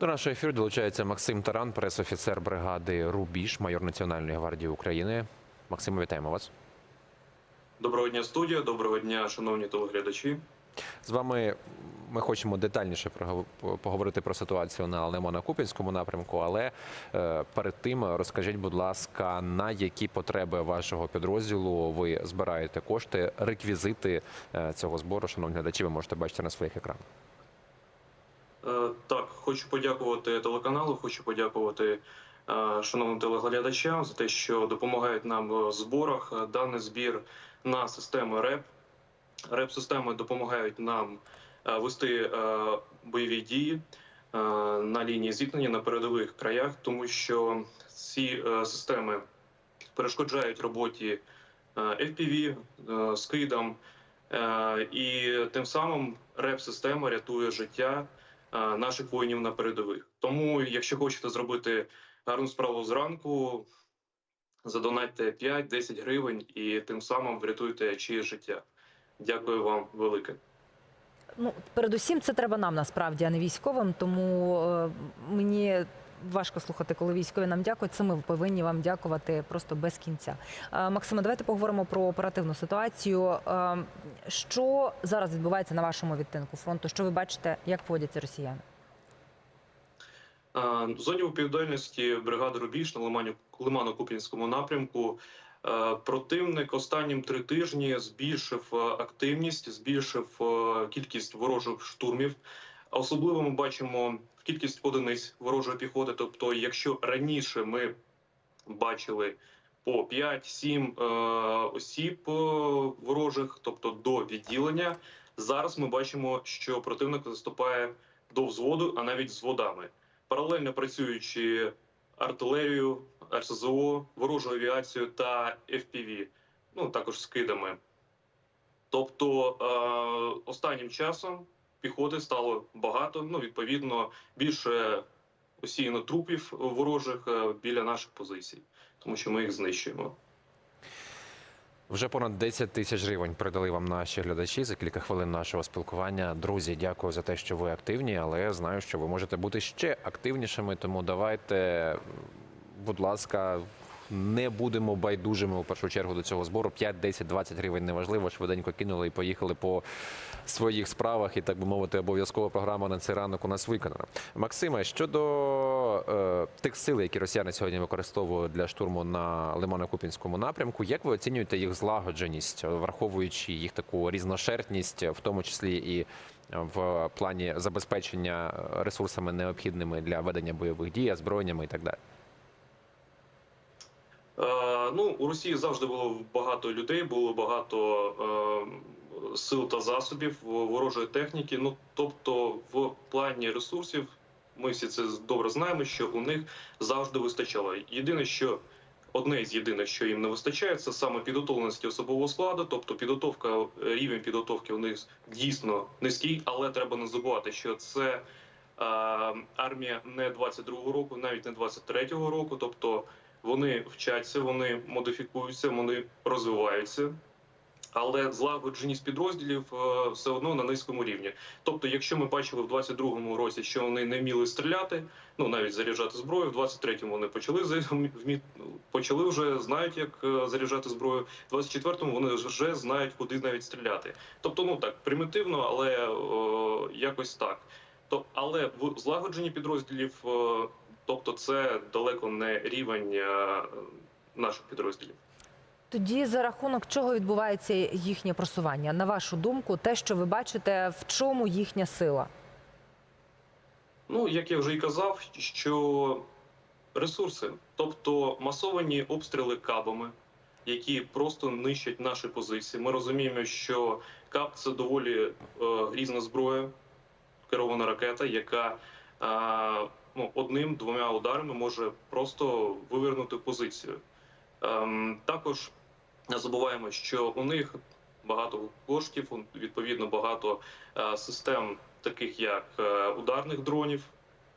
До нашого ефіру долучається Максим Таран, пресофіцер бригади Рубіж, майор Національної гвардії України. Максиме, вітаємо вас. Доброго дня, студія. Доброго дня, шановні телеглядачі. З вами ми хочемо детальніше поговорити про ситуацію на Лимано-Купінському напрямку, але е, перед тим розкажіть, будь ласка, на які потреби вашого підрозділу ви збираєте кошти, реквізити е, цього збору, шановні глядачі, ви можете бачити на своїх екранах. Е, Так, хочу подякувати телеканалу, хочу подякувати е, шановним телеглядачам за те, що допомагають нам в зборах. Е, Даний збір на систему РЕП. РЕП-системи допомагають нам вести бойові дії на лінії зіткнення на передових краях, тому що ці системи перешкоджають роботі FPV, скидам, і тим самим РЕП-система рятує життя наших воїнів на передових. Тому, якщо хочете зробити гарну справу зранку, задонатьте 5-10 гривень і тим самим врятуйте чиє життя. Дякую вам велике. Ну, передусім, це треба нам насправді, а не військовим. Тому е, мені важко слухати, коли військові нам дякують. Це ми повинні вам дякувати просто без кінця. Е, Максиме, давайте поговоримо про оперативну ситуацію. Е, що зараз відбувається на вашому відтинку фронту? Що ви бачите, як поводяться росіяни? Е, В зоні відповідальності бригади Рубіж на Лимані- Лимано-Куп'янському напрямку е, противник останнім три тижні збільшив е, активність, збільшив е, кількість ворожих штурмів. Особливо ми бачимо кількість одиниць ворожої піхоти. Тобто, якщо раніше ми бачили по 5-7 е, осіб е, ворожих, тобто до відділення, зараз ми бачимо, що противник заступає до взводу, а навіть з водами паралельно працюючи артилерією, РСЗО, ворожою авіацією та FPV, ну також скидами. Тобто е, останнім часом піхоти стало багато. Ну, відповідно, більше осіяно трупів ворожих е, біля наших позицій, тому що ми їх знищуємо. Вже понад 10 тисяч гривень передали вам наші глядачі за кілька хвилин нашого спілкування. Друзі, дякую за те, що ви активні, але я знаю, що ви можете бути ще активнішими. Тому давайте, будь ласка, не будемо байдужими у першу чергу до цього збору. 5, 10, 20 гривень неважливо. Швиденько кинули і поїхали по своїх справах. І так би мовити, обов'язкова програма на цей ранок у нас виконана. Максиме, щодо е, тих сил, які росіяни сьогодні використовують для штурму на Лимано-Купінському напрямку, як ви оцінюєте їх злагодженість, враховуючи їх таку різношерстність, в тому числі і в плані забезпечення ресурсами необхідними для ведення бойових дій, озброєннями і так далі? Е, ну, у Росії завжди було багато людей, було багато е, сил та засобів ворожої техніки. Ну тобто, в плані ресурсів, ми всі це добре знаємо, що у них завжди вистачало. Єдине, що одне з єдиних, що їм не вистачає, це саме підготовленості особового складу. Тобто, підготовка рівень підготовки у них дійсно низький, але треба не забувати, що це. е, Армія не 22-го року, навіть не 23-го року, тобто вони вчаться, вони модифікуються, вони розвиваються. Але злагодженість підрозділів е, все одно на низькому рівні. Тобто, якщо ми бачили в 22-му році, що вони не вміли стріляти, ну навіть заряджати зброю, в 23-му вони почали почали вже знають, як е, заряджати зброю. В 24-му вони вже знають, куди навіть стріляти. Тобто, ну так примітивно, але о, якось так. То але в злагодженні підрозділів, е, тобто, це далеко не рівень е, наших підрозділів. Тоді за рахунок чого відбувається їхнє просування? На вашу думку, те, що ви бачите, в чому їхня сила? Ну, як я вже і казав, що ресурси, тобто масовані обстріли кабами, які просто нищать наші позиції. Ми розуміємо, що каб це доволі е, грізна зброя, керована ракета, яка е, ну, одним-двома ударами може просто вивернути позицію. Ем, також не забуваємо, що у них багато коштів, відповідно багато е, систем, таких як е, ударних дронів.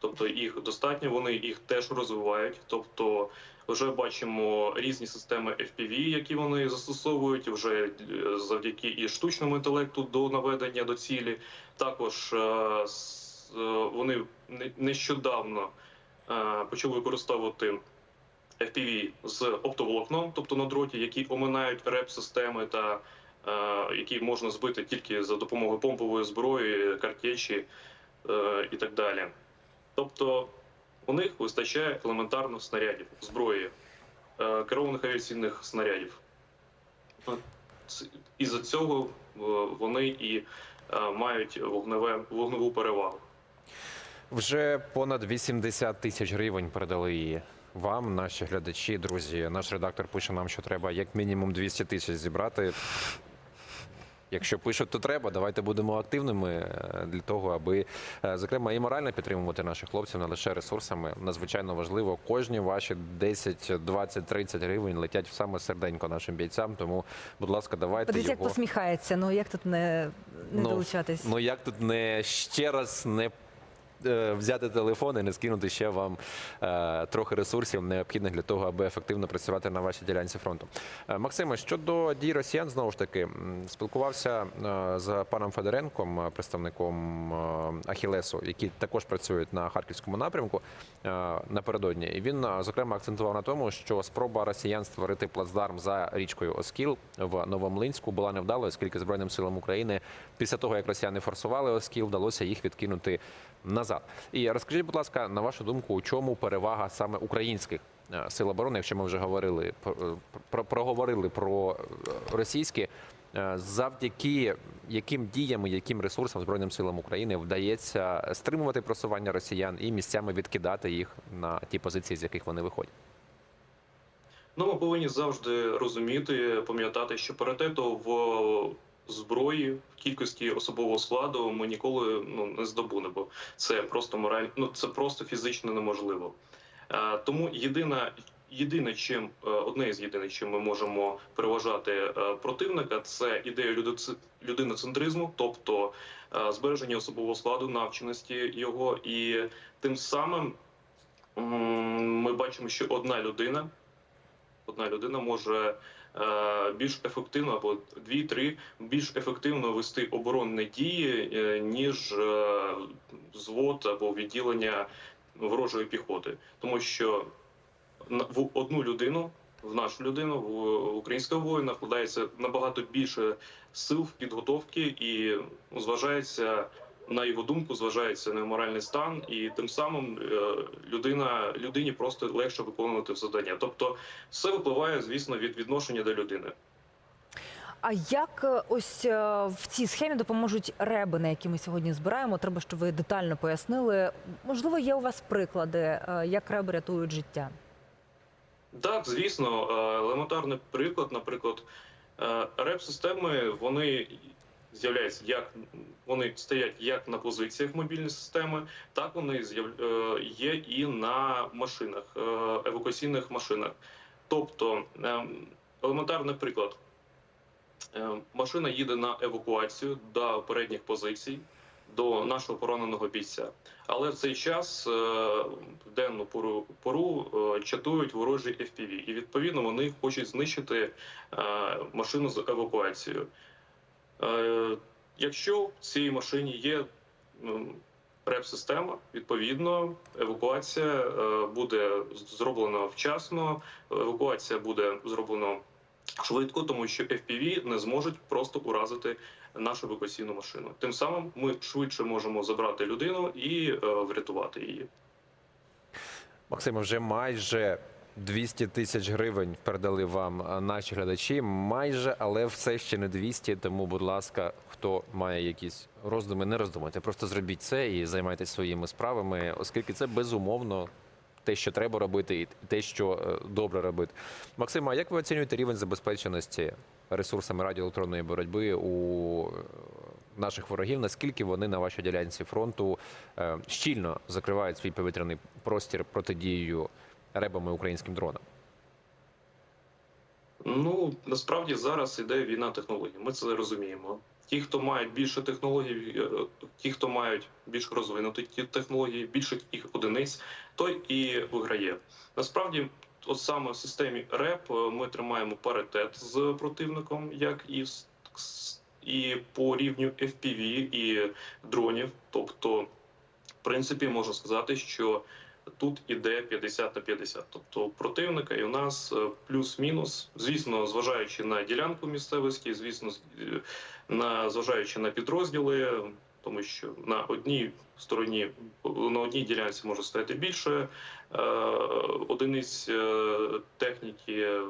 Тобто їх достатньо, вони їх теж розвивають. Тобто, вже бачимо різні системи FPV, які вони застосовують вже е, завдяки і штучному інтелекту до наведення до цілі. Також е, с- е, вони не- нещодавно е, почали використовувати FPV з оптоволокном, тобто на дроті, які оминають реп-системи та е, які можна збити тільки за допомогою помпової зброї, картечі і так далі. Тобто у них вистачає елементарно снарядів, зброї, керованих авіаційних снарядів. Ц- Із-за цього вони і мають вогневе, вогневу перевагу. Вже понад 80 тисяч гривень передали її. Вам, наші глядачі, друзі. Наш редактор пише нам, що треба як мінімум 200 тисяч зібрати. Якщо пишуть, то треба. Давайте будемо активними е, для того, аби е, зокрема і морально підтримувати наших хлопців не лише ресурсами. Надзвичайно важливо. Кожні ваші 10, 20, 30 гривень летять в саме серденько нашим бійцям. Тому, будь ласка, давайте Подивіться, як посміхається. Ну як тут не, не Ну, долучатись? Ну як тут не ще раз не взяти телефон і не скинути ще вам е, трохи ресурсів, необхідних для того, аби ефективно працювати на вашій ділянці фронту. Е, Максиме, щодо дій росіян, знову ж таки, спілкувався е, з паном Федоренком, е, представником е, Ахілесу, які також працюють на харківському напрямку е, напередодні. І він е, зокрема акцентував на тому, що спроба росіян створити плацдарм за річкою Оскіл в Новомлинську була невдалою, оскільки збройним силам України після того, як росіяни форсували Оскіл, вдалося їх відкинути назад. І розкажіть, будь ласка, на вашу думку, у чому перевага саме українських е, сил оборони, якщо ми вже говорили про, про проговорили про е, російські, е, завдяки яким діям і яким ресурсам збройним силам України вдається стримувати просування росіян і місцями відкидати їх на ті позиції, з яких вони виходять. Ну, ми повинні завжди розуміти, пам'ятати, що паритету в зброї, в кількості особового складу ми ніколи ну, не здобудемо. Це просто мораль, ну це просто фізично неможливо. Е, тому єдина. Єдине, чим е, одне з єдиних, чим ми можемо переважати е, противника, це ідея людоци- людиноцентризму, тобто е, збереження особового складу, навченості його, і тим самим ми бачимо, що одна людина одна людина може більш ефективно або дві-три більш ефективно вести оборонні дії, е, ніж е, взвод або відділення ворожої піхоти, тому що в одну людину. В нашу людину в українського воїна вкладається набагато більше сил в підготовки і ну, зважається на його думку, зважається на моральний стан, і тим самим е, людина людині просто легше виконувати завдання. Тобто, все випливає, звісно, від відношення до людини. А як е, ось е, в цій схемі допоможуть реби, на які ми сьогодні збираємо? Треба, щоб ви детально пояснили. Можливо, є у вас приклади, як реби рятують життя. Так, звісно, елементарний приклад, наприклад, реп-системи вони з'являються як вони стоять як на позиціях мобільні системи, так вони е, є і на машинах, е, евакуаційних машинах. Тобто, е, елементарний приклад. Е, Машина їде на евакуацію до передніх позицій, до нашого пораненого бійця. Але в цей час в денну пору, пору чатують ворожі FPV, і відповідно вони хочуть знищити машину з евакуацією. Е, Якщо в цій машині є м, реп-система, відповідно, евакуація е, буде зроблена вчасно, евакуація буде зроблена швидко, тому що FPV не зможуть просто уразити нашу евакуаційну машину. Тим самим ми швидше можемо забрати людину і е, врятувати її. Максиме, вже майже 200 тисяч гривень передали вам наші глядачі. Майже, але все ще не 200, Тому, будь ласка, хто має якісь роздуми, не роздумайте. Просто зробіть це і займайтесь своїми справами, оскільки це безумовно. Те, що треба робити, і те, що е, добре робити. Максима, а як ви оцінюєте рівень забезпеченості ресурсами радіоелектронної боротьби у е, наших ворогів? Наскільки вони на вашій ділянці фронту е, щільно закривають свій повітряний простір протидією ребами українським дронам? Ну насправді зараз іде війна технологій. Ми це розуміємо. Ті, хто мають більше технологій, е, ті, хто мають більш розвинуті ті технології, більше їх одиниць, той і виграє. Насправді, от саме в системі РЕП е, ми тримаємо паритет з противником, як і і по рівню FPV і дронів. Тобто в принципі можу сказати, що тут іде 50 на 50. Тобто противника і у нас е, плюс-мінус, звісно, зважаючи на ділянку місцевості, звісно, е, на зважаючи на підрозділи, тому що на одній стороні на одній ділянці може стояти більше е, одиниць е, техніки,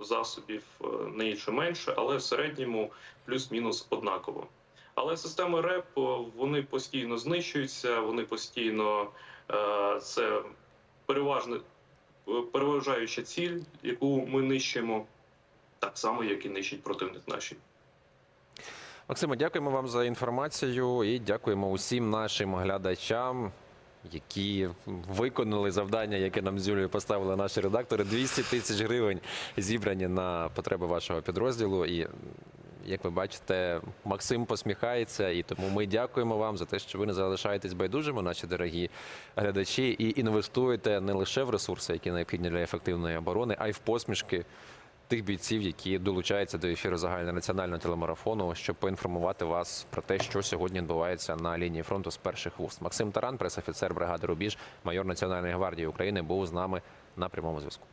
засобів, е, на інше менше, але в середньому плюс-мінус однаково. Але системи РЕП вони постійно знищуються, вони постійно це переважно е, переважаюча ціль, яку ми нищимо, так само як і нищить противник наші. Максиме, дякуємо вам за інформацію і дякуємо усім нашим глядачам, які виконали завдання, яке нам з Юлією поставили наші редактори. 200 тисяч гривень зібрані на потреби вашого підрозділу. І як ви бачите, Максим посміхається, і тому ми дякуємо вам за те, що ви не залишаєтесь байдужими, наші дорогі глядачі, і інвестуєте не лише в ресурси, які необхідні для ефективної оборони, а й в посмішки тих бійців, які долучаються до ефіру загальнонаціонального телемарафону, щоб поінформувати вас про те, що сьогодні відбувається на лінії фронту з перших вуст. Максим Таран, пресофіцер бригади Рубіж, майор Національної гвардії України, був з нами на прямому зв'язку.